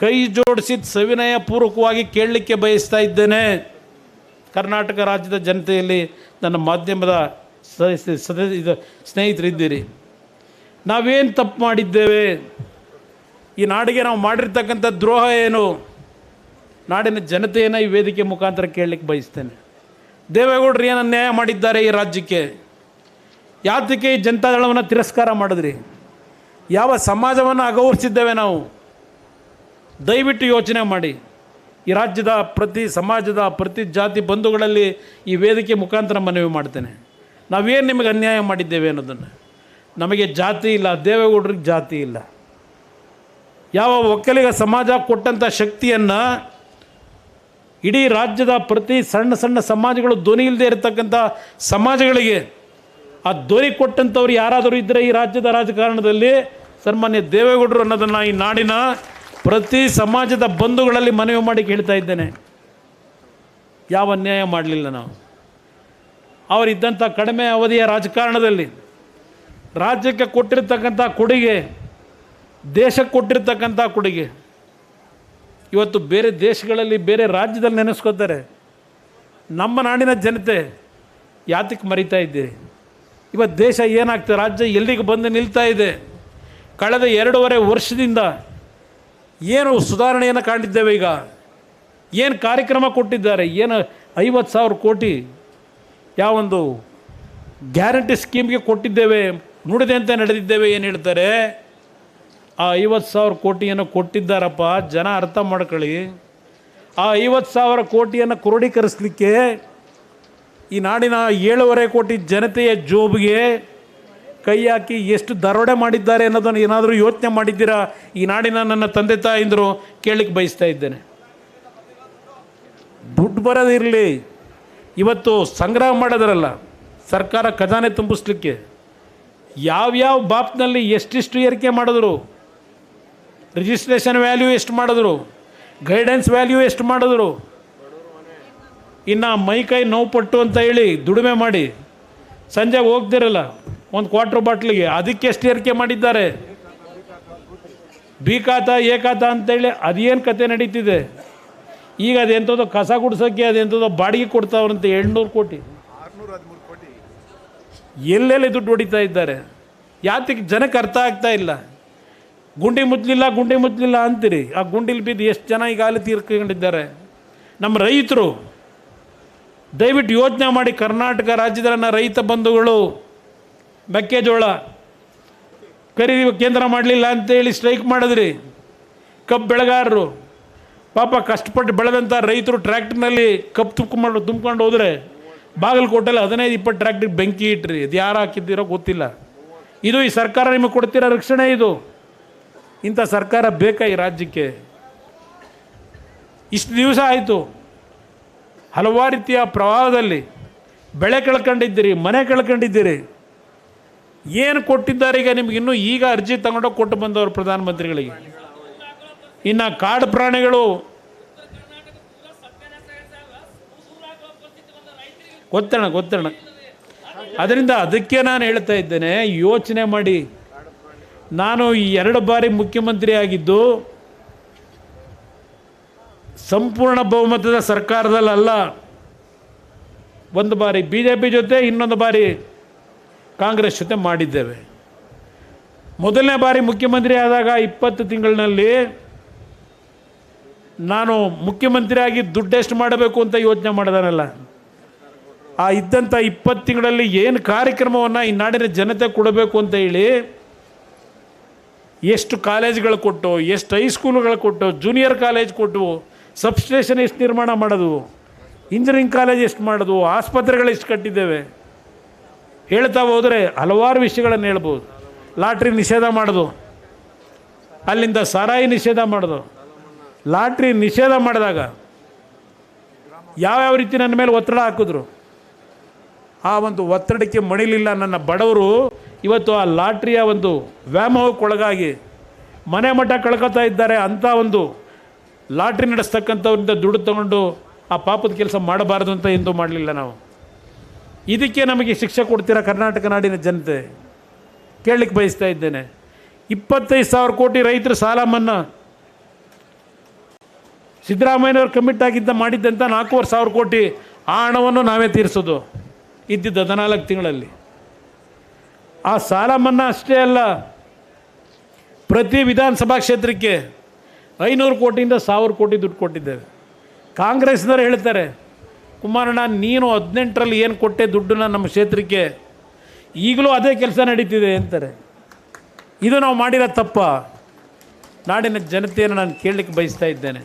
ಕೈ ಜೋಡಿಸಿದ ಸವಿನಯ ಪೂರ್ವಕವಾಗಿ ಕೇಳಲಿಕ್ಕೆ ಬಯಸ್ತಾ ಇದ್ದೇನೆ. ಕರ್ನಾಟಕ ರಾಜ್ಯದ ಜನತೆಯಲ್ಲಿ ನನ್ನ ಮಾಧ್ಯಮದ ಸದ ಇದು ಸ್ನೇಹಿತರಿದ್ದೀರಿ. ನಾವೇನು ತಪ್ಪು ಮಾಡಿದ್ದೇವೆ? ಈ ನಾಡಿಗೆ ನಾವು ಮಾಡಿರ್ತಕ್ಕಂಥ ದ್ರೋಹ ಏನು? ನಾಡಿನ ಜನತೆಯನ್ನು ಈ ವೇದಿಕೆ ಮುಖಾಂತರ ಕೇಳಲಿಕ್ಕೆ ಬಯಸ್ತೇನೆ. ದೇವೇಗೌಡರು ಏನು ಅನ್ಯಾಯ ಮಾಡಿದ್ದಾರೆ ಈ ರಾಜ್ಯಕ್ಕೆ? ಯಾತಕ್ಕೆ ಈ ಜನತಾದಳವನ್ನು ತಿರಸ್ಕಾರ ಮಾಡಿದ್ರಿ? ಯಾವ ಸಮಾಜವನ್ನು ಅಗೌರಿಸಿದ್ದೇವೆ ನಾವು? ದಯವಿಟ್ಟು ಯೋಚನೆ ಮಾಡಿ. ಈ ರಾಜ್ಯದ ಪ್ರತಿ ಸಮಾಜದ ಪ್ರತಿ ಜಾತಿ ಬಂಧುಗಳಲ್ಲಿ ಈ ವೇದಿಕೆ ಮುಖಾಂತರ ಮನವಿ ಮಾಡ್ತೇನೆ. ನಾವೇನು ನಿಮಗೆ ಅನ್ಯಾಯ ಮಾಡಿದ್ದೇವೆ ಅನ್ನೋದನ್ನು. ನಮಗೆ ಜಾತಿ ಇಲ್ಲ, ದೇವೇಗೌಡರಿಗೆ ಜಾತಿ ಇಲ್ಲ. ಯಾವ ಒಕ್ಕಲಿಗ ಸಮಾಜ ಕೊಟ್ಟಂಥ ಶಕ್ತಿಯನ್ನು ಇಡೀ ರಾಜ್ಯದ ಪ್ರತಿ ಸಣ್ಣ ಸಣ್ಣ ಸಮಾಜಗಳು ಧ್ವನಿ ಇಲ್ಲದೆ ಇರತಕ್ಕಂಥ ಸಮಾಜಗಳಿಗೆ, ಆ ಧ್ವನಿ ಕೊಟ್ಟಂಥವ್ರು ಯಾರಾದರೂ ಇದ್ದರೆ ಈ ರಾಜ್ಯದ ರಾಜಕಾರಣದಲ್ಲಿ ಸನ್ಮಾನ್ಯ ದೇವೇಗೌಡರು ಅನ್ನೋದನ್ನು ಈ ನಾಡಿನ ಪ್ರತಿ ಸಮಾಜದ ಬಂಧುಗಳಲ್ಲಿ ಮನವಿ ಮಾಡಿ ಕೇಳ್ತಾ ಇದ್ದೇನೆ. ಯಾವ ಅನ್ಯಾಯ ಮಾಡಲಿಲ್ಲ ನಾವು. ಅವರಿದ್ದಂಥ ಕಡಿಮೆ ಅವಧಿಯ ರಾಜಕಾರಣದಲ್ಲಿ ರಾಜ್ಯಕ್ಕೆ ಕೊಟ್ಟಿರ್ತಕ್ಕಂಥ ಕೊಡುಗೆ, ದೇಶಕ್ಕೆ ಕೊಟ್ಟಿರ್ತಕ್ಕಂಥ ಕೊಡುಗೆ, ಇವತ್ತು ಬೇರೆ ದೇಶಗಳಲ್ಲಿ, ಬೇರೆ ರಾಜ್ಯದಲ್ಲಿ ನೆನೆಸ್ಕೋತಾರೆ. ನಮ್ಮ ನಾಡಿನ ಜನತೆ ಯಾತಕ್ಕೆ ಮರಿತಾ ಇದ್ದೀರಿ? ಇವತ್ತು ದೇಶ ಏನಾಗ್ತದೆ ರಾಜ್ಯ ಎಲ್ಲಿಗೆ ಬಂದು ನಿಲ್ತಾ ಇದೆ? ಕಳೆದ ಎರಡೂವರೆ ವರ್ಷದಿಂದ ಏನು ಸುಧಾರಣೆಯನ್ನು ಕಾಣಿದ್ದೇವೆ ಈಗ? ಏನು ಕಾರ್ಯಕ್ರಮ ಕೊಟ್ಟಿದ್ದಾರೆ? ಏನು ಐವತ್ತು ಸಾವಿರ ಕೋಟಿ ಯಾವೊಂದು ಗ್ಯಾರಂಟಿ ಸ್ಕೀಮ್ಗೆ ಕೊಟ್ಟಿದ್ದೇವೆ ನುಡಿದಂತೆ ನಡೆದಿದ್ದೇವೆ ಏನು ಹೇಳ್ತಾರೆ? ಆ ಐವತ್ತು ಸಾವಿರ ಕೋಟಿಯನ್ನು ಕೊಟ್ಟಿದ್ದಾರಪ್ಪ, ಜನ ಅರ್ಥ ಮಾಡ್ಕೊಳ್ಳಿ. ಆ ಐವತ್ತು ಸಾವಿರ ಕೋಟಿಯನ್ನು ಕ್ರೋಢೀಕರಿಸಲಿಕ್ಕೆ ಈ ನಾಡಿನ ಏಳುವರೆ ಕೋಟಿ ಜನತೆಯ ಜೋಬಿಗೆ ಕೈ ಹಾಕಿ ಎಷ್ಟು ದರೋಡೆ ಮಾಡಿದ್ದಾರೆ ಅನ್ನೋದನ್ನು ಏನಾದರೂ ಯೋಚನೆ ಮಾಡಿದ್ದೀರಾ? ಈ ನಾಡಿನ ನನ್ನ ತಂದೆ ತಾಯಿಂದರು ಕೇಳಲಿಕ್ಕೆ ಬಯಸ್ತಾ ಇದ್ದೇನೆ. ದುಡ್ಡು ಬರೋದಿರಲಿ ಇವತ್ತು ಸಂಗ್ರಹ ಮಾಡೋದ್ರಲ್ಲ, ಸರ್ಕಾರ ಖಜಾನೆ ತುಂಬಿಸ್ಲಿಕ್ಕೆ. ಯಾವ್ಯಾವ ಬಾಪ್ನಲ್ಲಿ ಎಷ್ಟಿಷ್ಟು ಏರಿಕೆ ಮಾಡಿದ್ರು? ರಿಜಿಸ್ಟ್ರೇಷನ್ ವ್ಯಾಲ್ಯೂ ಎಷ್ಟು ಮಾಡಿದ್ರು? ಗೈಡೆನ್ಸ್ ವ್ಯಾಲ್ಯೂ ಎಷ್ಟು ಮಾಡಿದ್ರು? ಇನ್ನು ಮೈ ಕೈ ನೋವು ಪಟ್ಟು ಅಂತ ಹೇಳಿ ದುಡಿಮೆ ಮಾಡಿ. ಸಂಜೆ ಹೋಗ್ದಿರಲ್ಲ ಒಂದು ಕ್ವಾರ್ಟರ್ ಬಾಟ್ಲಿಗೆ. ಅದಕ್ಕೆ ಎಷ್ಟು ಏರಿಕೆ ಮಾಡಿದ್ದಾರೆ? ಬಿ ಖಾತ, ಎ ಖಾತ ಅಂತೇಳಿ ಅದೇನು ಕತೆ ನಡೀತಿದೆ? ಈಗ ಅದೆಂಥದ್ದು ಕಸ ಗುಡ್ಸೋಕ್ಕೆ ಅದೆಂಥದ್ದು ಬಾಡಿಗೆ ಕೊಡ್ತಾವ್ರಂತೆ ಏಳ್ನೂರು ಕೋಟಿ. ಎಲ್ಲೆಲ್ಲಿ ದುಡ್ಡು ಹೊಡಿತಾ ಇದ್ದಾರೆ? ಯಾತಕ್ಕೆ ಜನಕ್ಕೆ ಅರ್ಥ ಆಗ್ತಾ ಇಲ್ಲ. ಗುಂಡಿ ಮುಚ್ಚಲಿಲ್ಲ ಗುಂಡಿ ಮುಚ್ಚಲಿಲ್ಲ ಅಂತೀರಿ. ಆ ಗುಂಡಿಲಿ ಬಿದ್ದು ಎಷ್ಟು ಜನ ಈಗ ಅಲ್ಲಿ ತೀರ್ಕೊಂಡಿದ್ದಾರೆ? ನಮ್ಮ ರೈತರು, ದಯವಿಟ್ಟು ಯೋಚನೆ ಮಾಡಿ ಕರ್ನಾಟಕ ರಾಜ್ಯದ ನನ್ನ ರೈತ ಬಂಧುಗಳು ಮೆಕ್ಕೆಜೋಳ ಖರೀದಿ ಕೇಂದ್ರ ಮಾಡಲಿಲ್ಲ ಅಂತೇಳಿ ಸ್ಟ್ರೈಕ್ ಮಾಡಿದ್ರಿ. ಕಬ್ಬು ಬೆಳೆಗಾರರು. ಪಾಪ ಕಷ್ಟಪಟ್ಟು ಬೆಳೆದಂಥ ರೈತರು ಟ್ರ್ಯಾಕ್ಟರ್ನಲ್ಲಿ ಕಬ್ಬು ತುಂಬ್ಕೊಂಡು ತುಂಬ್ಕೊಂಡು ಹೋದರೆ ಬಾಗಲಕೋಟೆಲ್ಲಿ ಹದಿನೈದು, ಇಪ್ಪತ್ತು ಟ್ರ್ಯಾಕ್ಟ್ರಿಗೆ ಬೆಂಕಿ ಇಟ್ರಿ. ಇದು ಯಾರು ಹಾಕಿದ್ದೀರೋ ಗೊತ್ತಿಲ್ಲ. ಇದು ಈ ಸರ್ಕಾರ ನಿಮಗೆ ಕೊಡ್ತಿರೋ ರಕ್ಷಣೆ ಇದು. ಇಂಥ ಸರ್ಕಾರ ಬೇಕಾ ಈ ರಾಜ್ಯಕ್ಕೆ? ಇಷ್ಟು ದಿವಸ ಆಯಿತು. ಹಲವಾರು ರೀತಿಯ ಪ್ರವಾಹದಲ್ಲಿ ಬೆಳೆ ಕಳ್ಕೊಂಡಿದ್ದೀರಿ, ಮನೆ ಕಳ್ಕೊಂಡಿದ್ದೀರಿ. ಏನು ಕೊಟ್ಟಿದ್ದಾರೆ ಈಗ ನಿಮ್ಗೆ? ಇನ್ನೂ ಈಗ ಅರ್ಜಿ ತಗೊಂಡೋಗಿ ಕೊಟ್ಟು ಬಂದವರು ಪ್ರಧಾನಮಂತ್ರಿಗಳಿಗೆ. ಇನ್ನು ಕಾಡು ಪ್ರಾಣಿಗಳು ಗೊತ್ತಣ ಗೊತ್ತಣ ಅದರಿಂದ ಅದಕ್ಕೆ ನಾನು ಹೇಳ್ತಾ ಇದ್ದೇನೆ, ಯೋಚನೆ ಮಾಡಿ. ನಾನು ಈ ಎರಡು ಬಾರಿ ಮುಖ್ಯಮಂತ್ರಿ ಆಗಿದ್ದು ಸಂಪೂರ್ಣ ಬಹುಮತದ ಸರ್ಕಾರದಲ್ಲಲ್ಲ. ಒಂದು ಬಾರಿ ಬಿ ಜೆ ಪಿ ಜೊತೆ, ಇನ್ನೊಂದು ಬಾರಿ ಕಾಂಗ್ರೆಸ್ ಜೊತೆ ಮಾಡಿದ್ದೇವೆ. ಮೊದಲನೇ ಬಾರಿ ಮುಖ್ಯಮಂತ್ರಿ ಆದಾಗ ಇಪ್ಪತ್ತು ತಿಂಗಳಿನಲ್ಲಿ ನಾನು ಮುಖ್ಯಮಂತ್ರಿಯಾಗಿ ದುಡ್ಡೆಷ್ಟು ಮಾಡಬೇಕು ಅಂತ ಯೋಚನೆ ಮಾಡಿದಾನಲ್ಲ. ಆ ಇದ್ದಂಥ ಇಪ್ಪತ್ತು ತಿಂಗಳಲ್ಲಿ ಏನು ಕಾರ್ಯಕ್ರಮವನ್ನು ಈ ನಾಡಿನ ಜನತೆ ಕೊಡಬೇಕು ಅಂತ ಹೇಳಿ ಎಷ್ಟು ಕಾಲೇಜ್ಗಳು ಕೊಟ್ಟು, ಎಷ್ಟು ಹೈಸ್ಕೂಲ್ಗಳು ಕೊಟ್ಟು, ಜೂನಿಯರ್ ಕಾಲೇಜ್ ಕೊಟ್ಟು ಸಬ್ಸ್ಟೇಷನ್ ಎಷ್ಟು ನಿರ್ಮಾಣ ಮಾಡೋದು ಇಂಜಿನಿಯರಿಂಗ್ ಕಾಲೇಜ್ ಎಷ್ಟು ಮಾಡೋದು ಆಸ್ಪತ್ರೆಗಳು ಎಷ್ಟು ಕಟ್ಟಿದ್ದೇವೆ. ಹೇಳ್ತಾ ಹೋದರೆ ಹಲವಾರು ವಿಷಯಗಳನ್ನು ಹೇಳ್ಬೋದು. ಲಾಟ್ರಿ ನಿಷೇಧ ಮಾಡೋದು. ಅಲ್ಲಿಂದ ಸಾರಾಯಿ ನಿಷೇಧ ಮಾಡೋದು. ಲಾಟ್ರಿ ನಿಷೇಧ ಮಾಡಿದಾಗ ಯಾವ್ಯಾವ ರೀತಿ ನನ್ನ ಮೇಲೆ ಒತ್ತಡ ಹಾಕಿದ್ರು? ಆ ಒಂದು ಒತ್ತಡಕ್ಕೆ ಮಣಿಲಿಲ್ಲ ನನ್ನ ಬಡವರು. ಇವತ್ತು ಆ ಲಾಟ್ರಿಯ ಒಂದು ವ್ಯಾಮೋಹಕ್ಕೊಳಗಾಗಿ ಮನೆ ಮಠ ಕಳ್ಕೊತಾ ಇದ್ದಾರೆ ಅಂಥ ಒಂದು ಲಾಟ್ರಿ ನಡೆಸ್ತಕ್ಕಂಥವ್ರಿಂದ ದುಡ್ಡು ತಗೊಂಡು ಆ ಪಾಪದ ಕೆಲಸ ಮಾಡಬಾರ್ದು ಅಂತ ಎಂದೂ ಮಾಡಲಿಲ್ಲ ನಾವು. ಇದಕ್ಕೆ ನಮಗೆ ಶಿಕ್ಷೆ ಕೊಡ್ತೀರಾ ಕರ್ನಾಟಕ ನಾಡಿನ ಜನತೆ? ಕೇಳಲಿಕ್ಕೆ ಬಯಸ್ತಾ ಇದ್ದೇನೆ. ಇಪ್ಪತ್ತೈದು ಸಾವಿರ ಕೋಟಿ ರೈತರ ಸಾಲ ಮನ್ನಾ. ಸಿದ್ದರಾಮಯ್ಯನವ್ರು ಕಮಿಟ್ ಆಗಿದ್ದ ಮಾಡಿದ್ದಂಥ ನಾಲ್ಕೂವರೆ ಸಾವಿರ ಕೋಟಿ ಆ ಹಣವನ್ನು ನಾವೇ ತೀರಿಸೋದು. ಇದ್ದಿದ್ದ ಹದಿನಾಲ್ಕು ತಿಂಗಳಲ್ಲಿ. ಆ ಸಾಲ ಮನ್ನಾ ಅಷ್ಟೇ ಅಲ್ಲ, ಪ್ರತಿ ವಿಧಾನಸಭಾ ಕ್ಷೇತ್ರಕ್ಕೆ ಐನೂರು ಕೋಟಿಯಿಂದ ಸಾವಿರ ಕೋಟಿ ದುಡ್ಡು ಕೊಟ್ಟಿದ್ದೇವೆ. ಕಾಂಗ್ರೆಸ್ನವರು ಹೇಳ್ತಾರೆ ಕುಮಾರಣ್ಣ, ನೀನು ಹದಿನೆಂಟರಲ್ಲಿ ಏನು ಕೊಟ್ಟೆ ದುಡ್ಡನ್ನ ನಮ್ಮ ಕ್ಷೇತ್ರಕ್ಕೆ? ಈಗಲೂ ಅದೇ ಕೆಲಸ ನಡೀತಿದೆ ಅಂತಾರೆ. ಇದು ನಾವು ಮಾಡಿರೋ ತಪ್ಪ. ನಾಡಿನ ಜನತೆಯನ್ನು ನಾನು ಕೇಳಲಿಕ್ಕೆ ಬಯಸ್ತಾ ಇದ್ದೇನೆ.